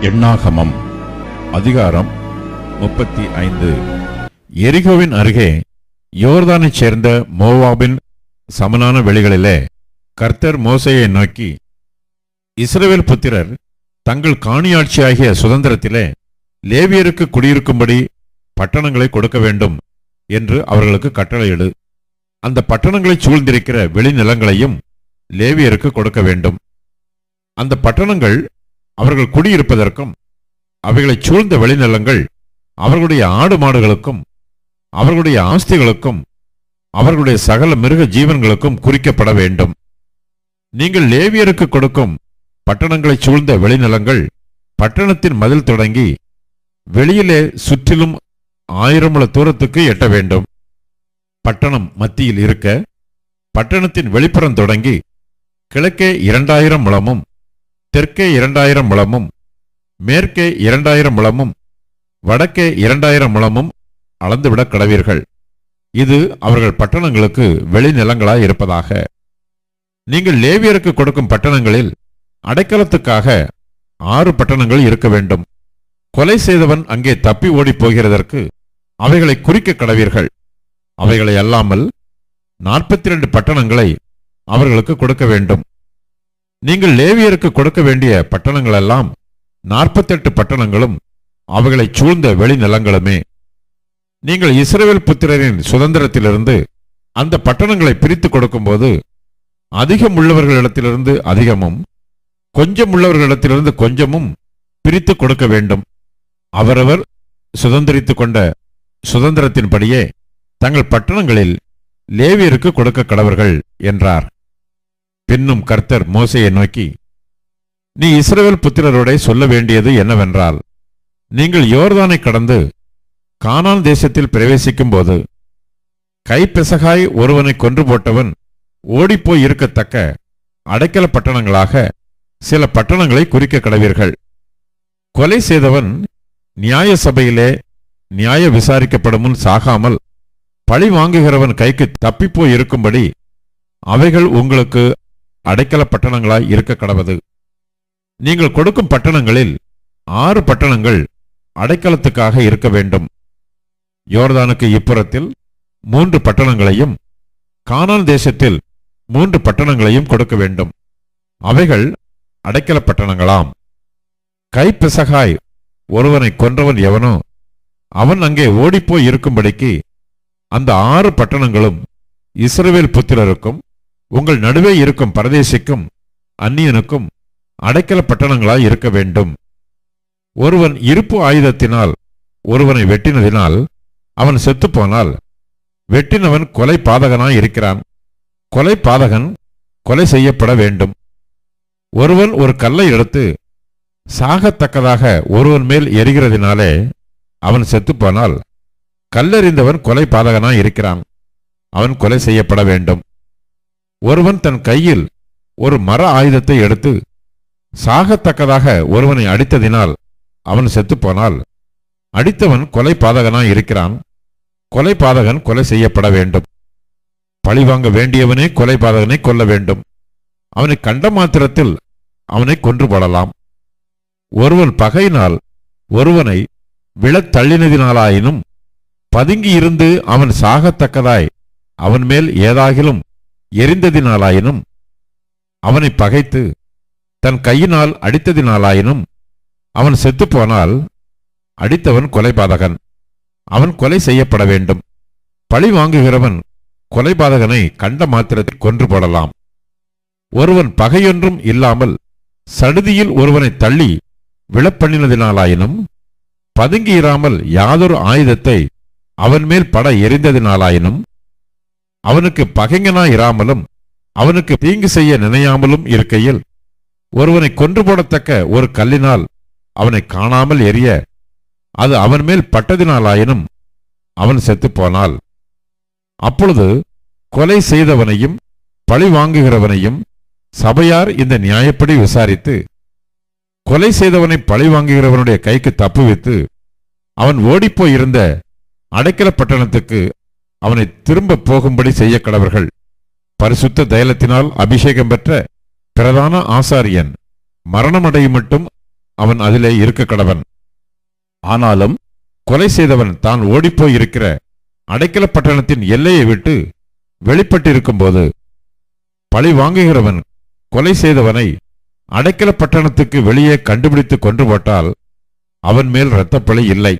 எண்ணாகமம் அதிகாரம் முப்பத்தி ஐந்து. எரிகோவின் அருகே யோர்தானைச் சேர்ந்த மோவாபின் சமனான வெளிகளிலே கர்த்தர் மோசையை நோக்கி இஸ்ரவேல் புத்திரர் தங்கள் காணியாட்சியாகிய சுதந்திரத்திலே லேவியருக்கு குடியிருக்கும்படி பட்டணங்களை கொடுக்க வேண்டும் என்று அவர்களுக்கு கட்டளையிடு அந்த பட்டணங்களைச் சூழ்ந்திருக்கிற வெளிநிலங்களையும் லேவியருக்கு கொடுக்க வேண்டும். அந்த பட்டணங்கள் அவர்கள் குடியிருப்பதற்கும் அவைகளைச் சூழ்ந்த வெளிநிலங்கள் அவர்களுடைய ஆடு மாடுகளுக்கும் அவர்களுடைய ஆஸ்திகளுக்கும் அவர்களுடைய சகல மிருக ஜீவன்களுக்கும் குறிக்கப்பட வேண்டும். நீங்கள் லேவியருக்கு கொடுக்கும் பட்டணங்களைச் சூழ்ந்த வெளிநிலங்கள் பட்டணத்தின் மதில் தொடங்கி வெளியிலே சுற்றிலும் ஆயிரம் தூரத்துக்கு எட்ட வேண்டும். பட்டணம் மத்தியில் இருக்க பட்டணத்தின் வெளிப்புறம் தொடங்கி கிழக்கே இரண்டாயிரம் முழமும் தெற்கே இரண்டாயிரம் முழமும் மேற்கே இரண்டாயிரம் முழமும் வடக்கே இரண்டாயிரம் முழமும் அளந்துவிடக் கடவீர்கள். இது அவர்கள் பட்டணங்களுக்கு வெளிநிலங்களாய் இருப்பதாக. நீங்கள் லேவியருக்கு கொடுக்கும் பட்டணங்களில் அடைக்கலத்துக்காக ஆறு பட்டணங்கள் இருக்க வேண்டும். கொலை செய்தவன் அங்கே தப்பி ஓடிப் போகிறதற்கு அவைகளை குறிக்க கடவீர்கள். அவைகளை அல்லாமல் நாற்பத்தி ரெண்டு பட்டணங்களை அவர்களுக்கு கொடுக்க வேண்டும். நீங்கள் லேவியருக்கு கொடுக்க வேண்டிய பட்டணங்களெல்லாம் நாற்பத்தெட்டு பட்டணங்களும் அவைகளைச் சூழ்ந்த வெளிநிலங்களுமே. நீங்கள் இஸ்ரேல் புத்திரரின் சுதந்திரத்திலிருந்து அந்த பட்டணங்களை பிரித்து கொடுக்கும்போது அதிகம் உள்ளவர்களிடத்திலிருந்து அதிகமும் கொஞ்சம் உள்ளவர்களிடத்திலிருந்து கொஞ்சமும் பிரித்து கொடுக்க வேண்டும். அவரவர் சுதந்திரித்து கொண்ட சுதந்திரத்தின்படியே தங்கள் பட்டணங்களில் லேவியருக்கு கொடுக்க கடவர்கள் என்றார். பின்னும் கர்த்தர் மோசையை நோக்கி நீ இஸ்ரவேல் புத்திரரோடே சொல்ல வேண்டியது என்னவென்றால் நீங்கள் யோர்தானை கடந்து கானான் தேசத்தில் பிரவேசிக்கும் போது கைப்பெசகாய் ஒருவனை கொன்று போட்டவன் ஓடிப்போய் இருக்கத்தக்க அடைக்கல பட்டணங்களாக சில பட்டணங்களை குறிக்க கடவீர்கள். கொலை செய்தவன் நியாய சபையிலே நியாய விசாரிக்கப்படும் முன் சாகாமல் பழி வாங்குகிறவன் கைக்கு தப்பிப்போய் இருக்கும்படி அவைகள் உங்களுக்கு அடைக்கல பட்டணங்களாய் இருக்க கடவது. நீங்கள் கொடுக்கும் பட்டணங்களில் ஆறு பட்டணங்கள் அடைக்கலத்துக்காக இருக்க வேண்டும். யோர்தானுக்கு இப்புறத்தில் மூன்று பட்டணங்களையும் கானான் தேசத்தில் மூன்று பட்டணங்களையும் கொடுக்க வேண்டும். அவைகள் அடைக்கல பட்டணங்களாம். கைப்பிசகாய் ஒருவனை கொன்றவன் எவனோ அவன் அங்கே ஓடிப்போய் இருக்கும்படிக்கு அந்த ஆறு பட்டணங்களும் இஸ்ரவேல் புத்திரருக்கும் உங்கள் நடுவே இருக்கும் பரதேசிக்கும் அந்நியனுக்கும் அடைக்கல பட்டணங்களாய் இருக்க வேண்டும். ஒருவன் இருப்பு ஆயுதத்தினால் ஒருவனை வெட்டினதினால் அவன் செத்துப்போனால் வெட்டினவன் கொலை பாதகனாய் இருக்கிறான். கொலை பாதகன் கொலை செய்யப்பட வேண்டும். ஒருவன் ஒரு கல்லை எடுத்து சாகத்தக்கதாக ஒருவன் மேல் எரிகிறதினாலே அவன் செத்துப்போனால் கல்லறிந்தவன் கொலை பாதகனாய் இருக்கிறான். அவன் கொலை செய்யப்பட வேண்டும். ஒருவன் தன் கையில் ஒரு மர ஆயுதத்தை எடுத்து சாகத்தக்கதாக ஒருவனை அடித்ததினால் அவன் செத்துப்போனால் அடித்தவன் கொலை பாதகனாய் இருக்கிறான். கொலை பாதகன் கொலை செய்யப்பட வேண்டும். பழிவாங்க வேண்டியவனே கொலை பாதகனை கொல்ல வேண்டும். அவனை கண்ட மாத்திரத்தில் அவனை கொன்று போடலாம். ஒருவன் பகையினால் ஒருவனை விழத் தள்ளினதினாலாயினும் பதுங்கி இருந்து அவன் சாகத்தக்கதாய் அவன் மேல் ஏதாகிலும் எரிந்ததினாலாயினும் அவனை பகைத்து தன் கையினால் அடித்ததினாலாயினும் அவன் செத்துப்போனால் அடித்தவன் கொலைபாதகன். அவன் கொலை செய்யப்பட வேண்டும். பழி வாங்குகிறவன் கொலைபாதகனை கண்ட மாத்திரத்தில் கொன்று போடலாம். ஒருவன் பகையொன்றும் இல்லாமல் சடுதியில் ஒருவனை தள்ளி விழப்பண்ணினதினாலாயினும் பதுங்கியிராமல் யாதொரு ஆயுதத்தை அவன் மேல் பட எரிந்ததினாலாயினும் அவனுக்கு இராமலும் அவனுக்கு தீங்கு செய்ய நினையாமலும் இருக்கையில் ஒருவனை கொன்று போடத்தக்க ஒரு கல்லினால் அவனை காணாமல் எரிய அது அவன் மேல் பட்டதினாலாயினும் அவன் செத்துப்போனால் அப்பொழுது கொலை செய்தவனையும் பழி வாங்குகிறவனையும் சபையார் இந்த நியாயப்படி விசாரித்து கொலை செய்தவனை பழி வாங்குகிறவனுடைய கைக்கு தப்புவித்து அவன் ஓடிப்போயிருந்த அடைக்கல பட்டணத்துக்கு அவனை திரும்ப போகும்படி செய்ய கடவர்கள் பரிசுத்த தைலத்தினால் அபிஷேகம் பெற்ற பிரதான ஆசாரியன் மரணமடையும் மட்டும் அவன் அதிலே இருக்க கடவன் ஆனாலும் கொலை செய்தவன் தான் ஓடிப்போய் இருக்கிற அடைக்கல பட்டணத்தின் எல்லையை விட்டு வெளிப்பட்டிருக்கும்போது பழி வாங்குகிறவன் கொலை செய்தவனை அடைக்கல பட்டணத்துக்கு வெளியே கண்டுபிடித்து கொன்று போட்டால் அவன் மேல் இரத்தப்பழி இல்லை.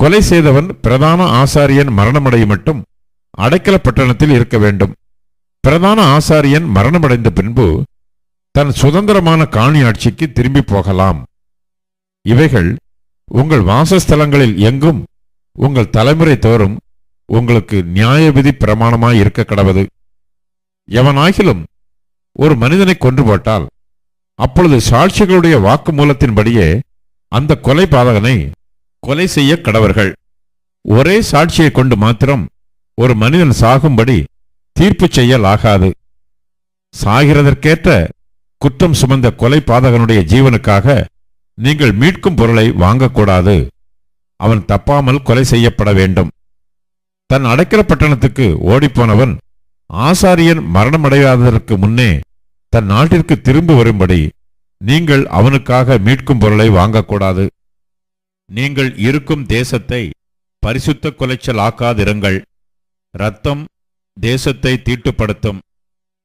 கொலை செய்தவன் பிரதான ஆசாரியன் மரணமடைய மட்டும் அடைக்கல பட்டணத்தில் இருக்க வேண்டும். பிரதான ஆசாரியன் மரணமடைந்த பின்பு தன் சுதந்திரமான காணி ஆட்சிக்கு திரும்பி போகலாம். இவைகள் உங்கள் வாசஸ்தலங்களில் எங்கும் உங்கள் தலைமுறை தோறும் உங்களுக்கு நியாய விதி பிரமாணமாய் இருக்க கடவது. எவனாகிலும் ஒரு மனிதனை கொன்று போட்டால் அப்பொழுது சாட்சிகளுடைய வாக்குமூலத்தின்படியே அந்த கொலை பாதகனை கொலை செய்ய கடவர்கள். ஒரே சாட்சியை கொண்டு மாத்திரம் ஒரு மனிதன் சாகும்படி தீர்ப்பு செய்யலாகாது. சாகிறதற்கேற்ற குற்றம் சுமந்த கொலை பாதகனுடைய ஜீவனுக்காக நீங்கள் மீட்கும் பொருளை வாங்கக்கூடாது. அவன் தப்பாமல் கொலை செய்யப்பட வேண்டும். தன் அடைக்கிற பட்டணத்துக்கு ஓடிப்போனவன் ஆசாரியன் மரணமடையாததற்கு முன்னே தன் நாட்டிற்கு திரும்பி வரும்படி நீங்கள் அவனுக்காக மீட்கும் பொருளை வாங்கக்கூடாது. நீங்கள் இருக்கும் தேசத்தை பரிசுத்த குலைச்சல் ஆக்காதிருங்கள் இரத்தம் தேசத்தை தீட்டுப்படுத்தும்.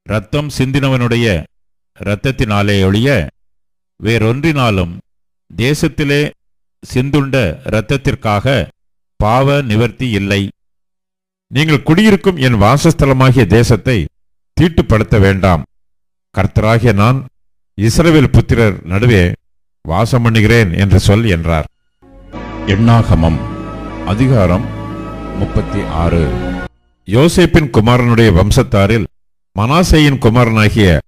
இரத்தம் சிந்தினவனுடைய இரத்தத்தினாலே ஒழிய வேறொன்றினாலும் தேசத்திலே சிந்துண்ட இரத்தத்திற்காக பாவ நிவர்த்தி இல்லை. நீங்கள் குடியிருக்கும் என் வாசஸ்தலமாகிய தேசத்தை தீட்டுப்படுத்த வேண்டாம். கர்த்தராகிய நான் இஸ்ரவேல் புத்திரர் நடுவே வாசம் பண்ணுகிறேன் என்று சொல் என்றார். எண்ணாகமம் அதிகாரம் முப்பத்தி ஆறு. யோசேப்பின் குமாரனுடைய வம்சத்தாரில் மனாசேயின் குமாரனாகிய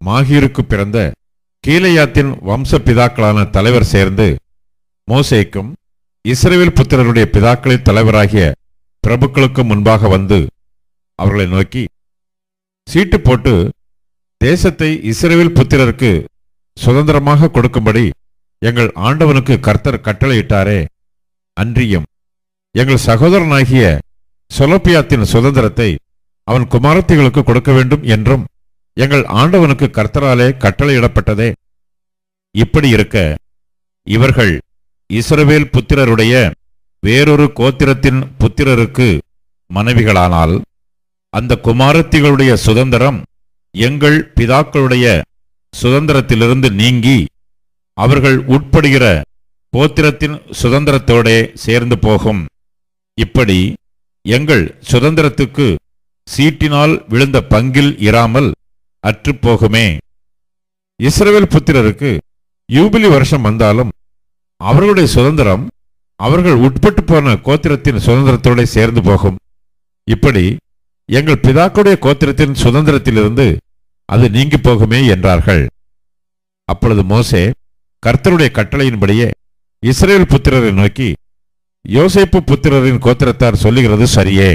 மாஹீருக்கு பிறந்த கீழையாத்தின் வம்ச பிதாக்களான தலைவர் சேர்ந்து மோசேக்கும் இஸ்ரேவேல் புத்திரருடைய பிதாக்களின் தலைவராகிய பிரபுக்களுக்கும் முன்பாக வந்து அவர்களை நோக்கி சீட்டு போட்டு தேசத்தை இஸ்ரேவேல் புத்திரருக்கு சுதந்திரமாக கொடுக்கும்படி எங்கள் ஆண்டவனுக்கு கர்த்தர் கட்டளையிட்டாரே. அன்றியும் எங்கள் சகோதரனாகிய சொலப்பியாத்தின் சுதந்திரத்தை அவன் குமாரத்திகளுக்கு கொடுக்க வேண்டும் என்றும் எங்கள் ஆண்டவனுக்கு கர்த்தராலே கட்டளையிடப்பட்டதே. இப்படி இருக்க இவர்கள் இஸ்ரவேல் புத்திரருடைய வேறொரு கோத்திரத்தின் புத்திரருக்கு மனைவிகளானால் அந்த குமாரத்திகளுடைய சுதந்திரம் எங்கள் பிதாக்களுடைய சுதந்திரத்திலிருந்து நீங்கி அவர்கள் உட்படுகிற கோத்திரத்தின் சுதந்திரத்தோடே சேர்ந்து போகும். இப்படி எங்கள் சுதந்திரத்துக்கு சீட்டினால் விழுந்த பங்கில் இராமல் அற்றுப்போகுமே இஸ்ரவேல் புத்திரருக்கு யூபிலி வருஷம் வந்தாலும் அவர்களுடைய சுதந்திரம் அவர்கள் உட்பட்டு போன கோத்திரத்தின் சுதந்திரத்தோட சேர்ந்து போகும். இப்படி எங்கள் பிதாக்களுடைய கோத்திரத்தின் சுதந்திரத்திலிருந்து அது நீங்கி போகுமே என்றார்கள். அப்பொழுது மோசே கர்த்தருடைய கட்டளையின்படியே இஸ்ரேல் புத்திரரை நோக்கி யோசேப்பு புத்திரரின் கோத்திரத்தார் சொல்லுகிறது சரியே.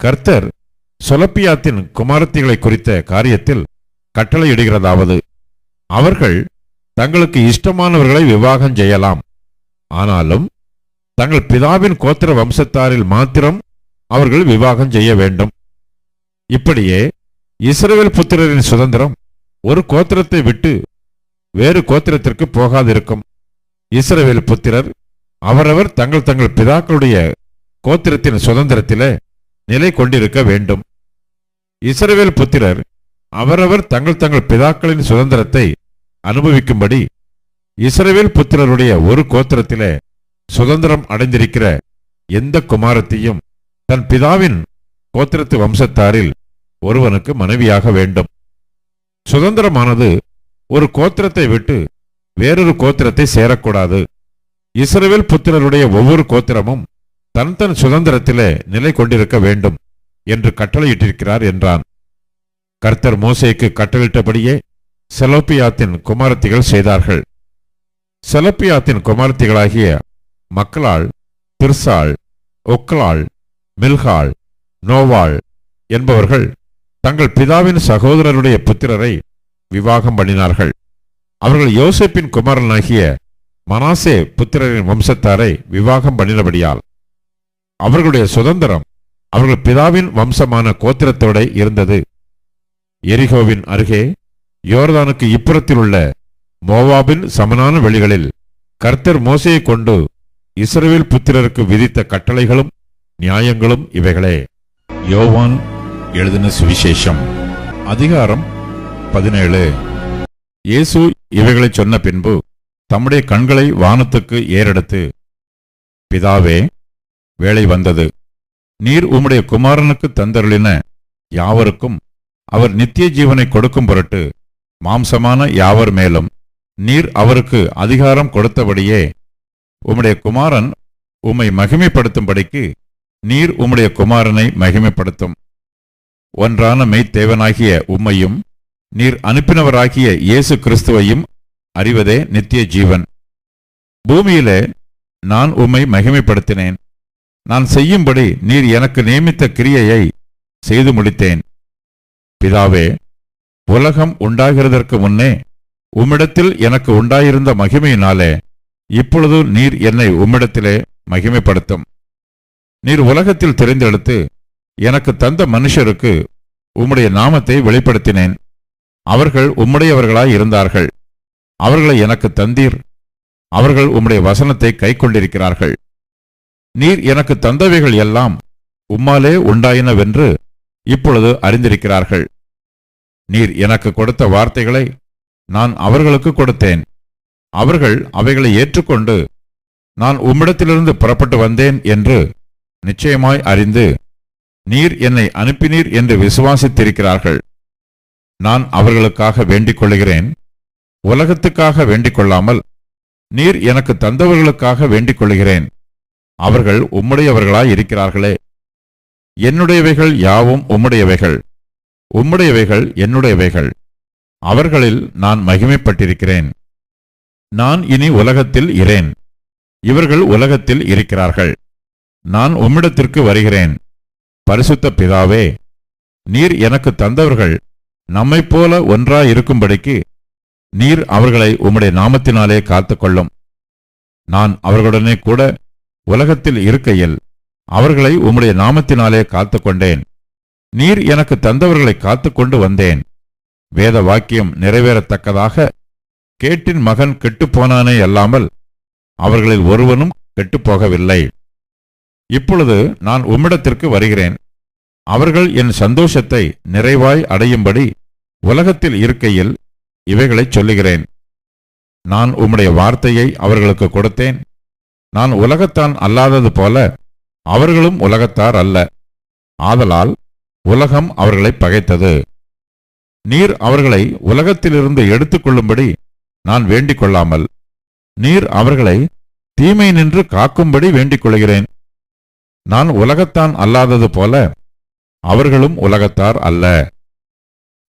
கர்த்தர் சொலப்பியாத்தின் குமாரத்திகளை குறித்த காரியத்தில் கட்டளையிடுகிறதாவது. அவர்கள் தங்களுக்கு இஷ்டமானவர்களை விவாகம் செய்யலாம். ஆனாலும் தங்கள் பிதாவின் கோத்திர வம்சத்தாரில் மாத்திரம் அவர்கள் விவாகம் செய்ய வேண்டும். இப்படியே இஸ்ரேல் புத்திரரின் சுதந்திரம் ஒரு கோத்திரத்தை விட்டு வேறு கோத்திரத்திற்கு போகாதிருக்கும். இஸ்ரவேல் புத்திரர் அவரவர் தங்கள் தங்கள் பிதாக்களுடைய கோத்திரத்தின் சுதந்திரத்திலே நிலை கொண்டிருக்க வேண்டும். இஸ்ரவேல் புத்திரர் அவரவர் தங்கள் தங்கள் பிதாக்களின் சுதந்திரத்தை அனுபவிக்கும்படி இஸ்ரவேல் புத்திரருடைய ஒரு கோத்திரத்திலே சுதந்திரம் அடைந்திருக்கிற எந்த குமாரத்தையும் தன் பிதாவின் கோத்திரத்து வம்சத்தாரில் ஒருவனுக்கு மனைவியாக வேண்டும். சுதந்திரமானது ஒரு கோத்திரத்தை விட்டு வேறொரு கோத்திரத்தை சேரக்கூடாது. இஸ்ரவேல் புத்திரருடைய ஒவ்வொரு கோத்திரமும் தன் தன் சுதந்திரத்திலே நிலை கொண்டிருக்க வேண்டும் என்று கட்டளையிட்டிருக்கிறார் என்றான். கர்த்தர் மோசைக்கு கட்டளையிட்டபடியே செலோப்பியாத்தின் குமாரத்திகள் செய்தார்கள். செலப்பியாத்தின் குமாரத்திகளாகிய மக்களால் திருசாள் ஒக்கலாள் மில்காள் நோவாள் என்பவர்கள் தங்கள் பிதாவின் சகோதரருடைய புத்திரரை விவாகம் பண்ணினார்கள். அவர்கள் யோசேப்பின் குமாரனாகிய மனாசே புத்திரரின் வம்சத்தாரை விவாகம் பண்ணினபடியால் அவர்களுடைய சுதந்திரம் அவர்கள் பிதாவின் வம்சமான கோத்திரத்தோட இருந்தது. எரிகோவின் அருகே யோர்தானுக்கு இப்புறத்தில் உள்ள மோவாபின் சமனான வெளிகளில் கர்த்தர் மோசையை கொண்டு இஸ்ரேல் புத்திரருக்கு விதித்த கட்டளைகளும் நியாயங்களும் இவைகளே. யோவான் எழுதின சுவிசேஷம் அதிகாரம் பதினேழு. இயேசு இவைகளைச் சொன்ன பின்பு தம்முடைய கண்களை வானத்துக்கு ஏறெடுத்து பிதாவே வேலை வந்தது. நீர் உம்முடைய குமாரனுக்கு தந்தருளின யாவருக்கும் அவர் நித்திய ஜீவனை கொடுக்கும் பொருட்டு மாம்சமான யாவர் மேலும் நீர் அவருக்கு அதிகாரம் கொடுத்தபடியே உம்முடைய குமாரன் உம்மை மகிமைப்படுத்தும்படிக்கு நீர் உம்முடைய குமாரனை மகிமைப்படுத்தும். ஒன்றான மெய்த்தேவனாகிய உம்மையும் நீர் அனுப்பினவராகிய இயேசு கிறிஸ்துவையும் அறிவதே நித்திய ஜீவன். பூமியிலே நான் உம்மை மகிமைப்படுத்தினேன். நான் செய்யும்படி நீர் எனக்கு நியமித்த கிரியையை செய்து முடித்தேன். பிதாவே உலகம் உண்டாகிறதற்கு முன்னே உம்மிடத்தில் எனக்கு உண்டாயிருந்த மகிமையினாலே இப்பொழுது நீர் என்னை உம்மிடத்திலே மகிமைப்படுத்தும். நீர் உலகத்தில் தெரிந்தெடுத்து எனக்கு தந்த மனுஷருக்கு உம்முடைய நாமத்தை வெளிப்படுத்தினேன். அவர்கள் உம்முடையவர்களாய் இருந்தார்கள். அவர்களை எனக்கு தந்தீர். அவர்கள் உம்முடைய வசனத்தை கைக்கொண்டிருக்கிறார்கள். நீர் எனக்கு தந்தவைகள் எல்லாம் உம்மாலே உண்டாயினவென்று இப்பொழுது அறிந்திருக்கிறார்கள். நீர் எனக்கு கொடுத்த வார்த்தைகளை நான் அவர்களுக்கு கொடுத்தேன். அவர்கள் அவைகளை ஏற்றுக்கொண்டு நான் உம்மிடத்திலிருந்து புறப்பட்டு வந்தேன் என்று நிச்சயமாய் அறிந்து நீர் என்னை அனுப்பினீர் என்று விசுவாசித்திருக்கிறார்கள். நான் அவர்களுக்காக வேண்டிக் கொள்கிறேன் உலகத்துக்காக வேண்டிக் கொள்ளாமல் நீர் எனக்கு தந்தவர்களுக்காக வேண்டிக் கொள்கிறேன் அவர்கள் உம்முடையவர்களாய் இருக்கிறார்களே. என்னுடையவைகள் யாவும் உம்முடையவைகள். உம்முடையவைகள் என்னுடையவைகள். அவர்களில் நான் மகிமைப்பட்டிருக்கிறேன். நான் இனி உலகத்தில் இரேன். இவர்கள் உலகத்தில் இருக்கிறார்கள். நான் உம்மிடத்திற்கு வருகிறேன். பரிசுத்த பிதாவே நீர் எனக்கு தந்தவர்கள். நம்மைப் போல ஒன்றாயிருக்கும்படிக்கு நீர் அவர்களை உம்முடைய நாமத்தினாலே காத்துக்கொள்ளும். நான் அவர்களுடனே கூட உலகத்தில் இருக்கையில் அவர்களை உம்முடைய நாமத்தினாலே காத்துக்கொண்டேன். நீர் எனக்கு தந்தவர்களை காத்துக்கொண்டு வந்தேன். வேத வாக்கியம் நிறைவேறத்தக்கதாக கேட்டின் மகன் கெட்டுப்போனானே அல்லாமல் அவர்களில் ஒருவனும் கெட்டுப்போகவில்லை. இப்பொழுது நான் உம்மிடத்திற்கு வருகிறேன். அவர்கள் என் சந்தோஷத்தை நிறைவாய் அடையும்படி உலகத்தில் இருக்கையில் இவைகளைச் சொல்லுகிறேன். நான் உம்முடைய வார்த்தையை அவர்களுக்கு கொடுத்தேன். நான் உலகத்தான் அல்லாதது போல அவர்களும் உலகத்தார் அல்ல. ஆதலால் உலகம் அவர்களை பகைத்தது. நீர் அவர்களை உலகத்திலிருந்து எடுத்துக்கொள்ளும்படி நான் வேண்டிக் கொள்ளாமல் நீர் அவர்களை தீமை நின்று காக்கும்படி வேண்டிக் கொள்கிறேன் நான் உலகத்தான் அல்லாதது போல அவர்களும் உலகத்தார் அல்ல.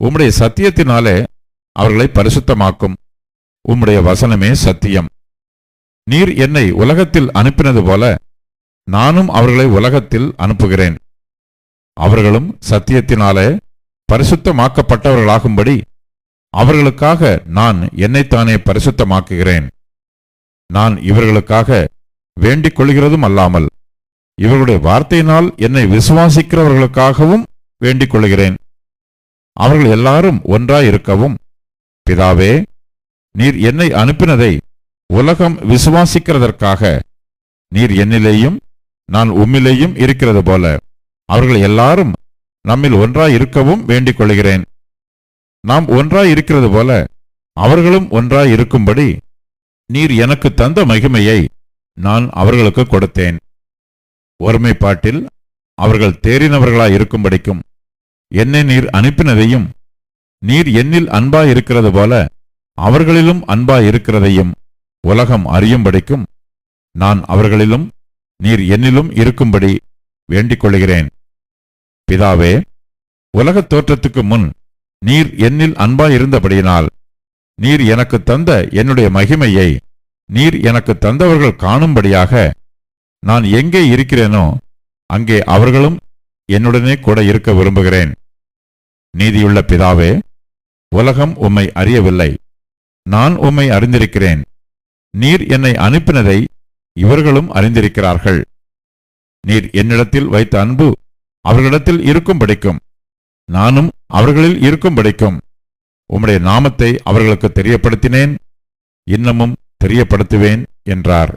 உம்முடைய சத்தியத்தினாலே அவர்களை பரிசுத்தமாக்கும். உம்முடைய வசனமே சத்தியம். நீர் என்னை உலகத்தில் அனுப்பினது போல நானும் அவர்களை உலகத்தில் அனுப்புகிறேன். அவர்களும் சத்தியத்தினாலே பரிசுத்தமாக்கப்பட்டவர்களாகும்படி அவர்களுக்காக நான் என்னைத்தானே பரிசுத்தமாக்குகிறேன். நான் இவர்களுக்காக வேண்டிக் கொள்கிறதும் அல்லாமல் இவர்களுடைய வார்த்தையினால் என்னை விசுவாசிக்கிறவர்களுக்காகவும் வேண்டிக் கொள்கிறேன். அவர்கள் எல்லாரும் ஒன்றாயிருக்கவும் பிதாவே நீர் என்னை அனுப்பினதை உலகம் விசுவாசிக்கிறதற்காக நீர் என்னிலேயும் நான் உம்மிலேயும் இருக்கிறது போல அவர்கள் எல்லாரும் நம்மில் ஒன்றாயிருக்கவும் வேண்டிக் கொள்கிறேன். நாம் ஒன்றாயிருக்கிறது போல அவர்களும் ஒன்றாயிருக்கும்படி நீர் எனக்கு தந்த மகிமையை நான் அவர்களுக்கு கொடுத்தேன். ஒருமைப்பாட்டில் அவர்கள் தேறினவர்களாயிருக்கும்படிக்கும் என்னை நீர் அனுப்பினதையும் நீர் என்னில் அன்பாயிருக்கிறது போல அவர்களிலும் அன்பாயிருக்கிறதையும் உலகம் அறியும்படிக்கும் நான் அவர்களிலும் நீர் என்னிலும் இருக்கும்படி வேண்டிக் கொள்கிறேன் பிதாவே உலகத் தோற்றத்துக்கு முன் நீர் என்னில் அன்பாயிருந்தபடியினால் நீர் எனக்கு தந்த என்னுடைய மகிமையை நீர் எனக்கு தந்தவர்கள் காணும்படியாக நான் எங்கே இருக்கிறேனோ அங்கே அவர்களும் என்னுடனே கூட இருக்க விரும்புகிறேன். நீதியுள்ள பிதாவே உலகம் உம்மை அறியவில்லை. நான் உம்மை அறிந்திருக்கிறேன். நீர் என்னை அனுப்பினதை இவர்களும் அறிந்திருக்கிறார்கள். நீர் என்னிடத்தில் வைத்த அன்பு அவர்களிடத்தில் இருக்கும் படிக்கும் நானும் அவர்களில் இருக்கும் படிக்கும் உம்முடைய நாமத்தை அவர்களுக்கு தெரியப்படுத்தினேன் இன்னமும் தெரியப்படுத்துவேன் என்றார்.